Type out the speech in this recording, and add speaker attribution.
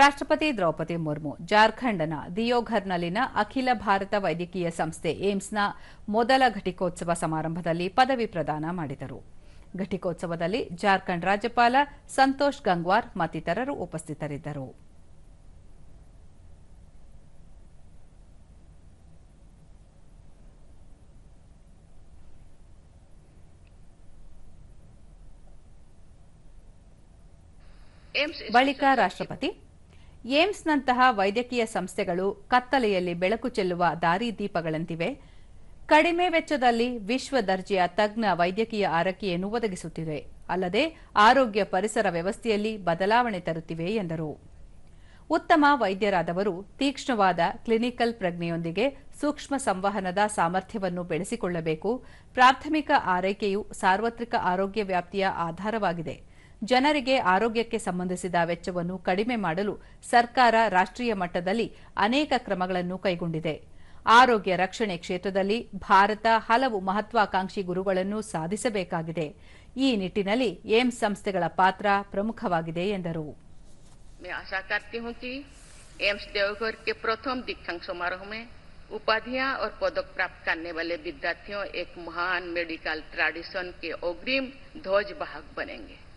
Speaker 1: ರಾಷ್ಟ್ರಪತಿ ದ್ರೌಪದಿ ಮುರ್ಮು ಜಾರ್ಖಂಡ್ನ ದಿಯೋಘರ್ನಲ್ಲಿನ ಅಖಿಲ ಭಾರತ ವೈದ್ಯಕೀಯ ಸಂಸ್ಥೆ ಏಮ್ಸ್ನ ಮೊದಲ ಘಟಿಕೋತ್ಸವ ಸಮಾರಂಭದಲ್ಲಿ ಪದವಿ ಪ್ರದಾನ ಮಾಡಿದರು. ಘಟಿಕೋತ್ಸವದಲ್ಲಿ ಜಾರ್ಖಂಡ್ ರಾಜ್ಯಪಾಲ ಸಂತೋಷ್ ಗಂಗ್ವಾರ್ ಮತ್ತಿತರರು ಉಪಸ್ಥಿತರಿದ್ದರು. ಬಳಿಕ ರಾಷ್ಟ್ರಪತಿ ಏಮ್ಸ್ನಂತಹ ವೈದ್ಯಕೀಯ ಸಂಸ್ಥೆಗಳು ಕತ್ತಲೆಯಲ್ಲಿ ಬೆಳಕು ಚೆಲ್ಲುವ ದಾರಿದೀಪಗಳಂತಿವೆ ಕಡಿಮೆ ವೆಚ್ಚದಲ್ಲಿ ವಿಶ್ವ ದರ್ಜೆಯ ತಜ್ಞ ವೈದ್ಯಕೀಯ ಆರೈಕೆಯನ್ನು ಒದಗಿಸುತ್ತಿವೆ ಅಲ್ಲದೆ ಆರೋಗ್ಯ ಪರಿಸರ ವ್ಯವಸ್ಥೆಯಲ್ಲಿ ಬದಲಾವಣೆ ತರುತ್ತಿವೆ ಎಂದರು. ಉತ್ತಮ ವೈದ್ಯರಾದವರು ತೀಕ್ಷ್ಣವಾದ ಕ್ಲಿನಿಕಲ್ ಪ್ರಜ್ಞೆಯೊಂದಿಗೆ ಸೂಕ್ಷ್ಮ ಸಂವಹನದ ಸಾಮರ್ಥ್ಯವನ್ನು ಬೆಳೆಸಿಕೊಳ್ಳಬೇಕು. ಪ್ರಾಥಮಿಕ ಆರೈಕೆಯು ಸಾರ್ವತ್ರಿಕ ಆರೋಗ್ಯ ವ್ಯಾಪ್ತಿಯ ಆಧಾರವಾಗಿದೆ. ಜನರಿಗೆ ಆರೋಗ್ಯಕ್ಕೆ ಸಂಬಂಧಿಸಿದ ವೆಚ್ಚವನ್ನು ಕಡಿಮೆ ಮಾಡಲು ಸರ್ಕಾರ ರಾಷ್ಟ್ರೀಯ ಮಟ್ಟದಲ್ಲಿ ಅನೇಕ ಕ್ರಮಗಳನ್ನು ಕೈಗೊಂಡಿದೆ ಆರೋಗ್ಯ ರಕ್ಷಣೆ ಕ್ಷೇತ್ರದಲ್ಲಿ ಭಾರತ ಹಲವು ಮಹತ್ವಾಕಾಂಕ್ಷಿ ಗುರುಗಳನ್ನು ಸಾಧಿಸಬೇಕಾಗಿದೆ ಈ ನಿಟ್ಟಿನಲ್ಲಿ ಏಮ್ಸ್ ಸಂಸ್ಥೆಗಳ ಪಾತ್ರ ಪ್ರಮುಖವಾಗಿದೆ ಎಂದರು
Speaker 2: मैं आशा करती हूं कि एम्स देवघर के प्रथम दीक्षांत समारोह में उपाधियां और पदक प्राप्त करने वाले विद्यार्थियों एक महान मेडिकल ट्रेडिशन के अग्रिम ध्वज वाहक बनेंगे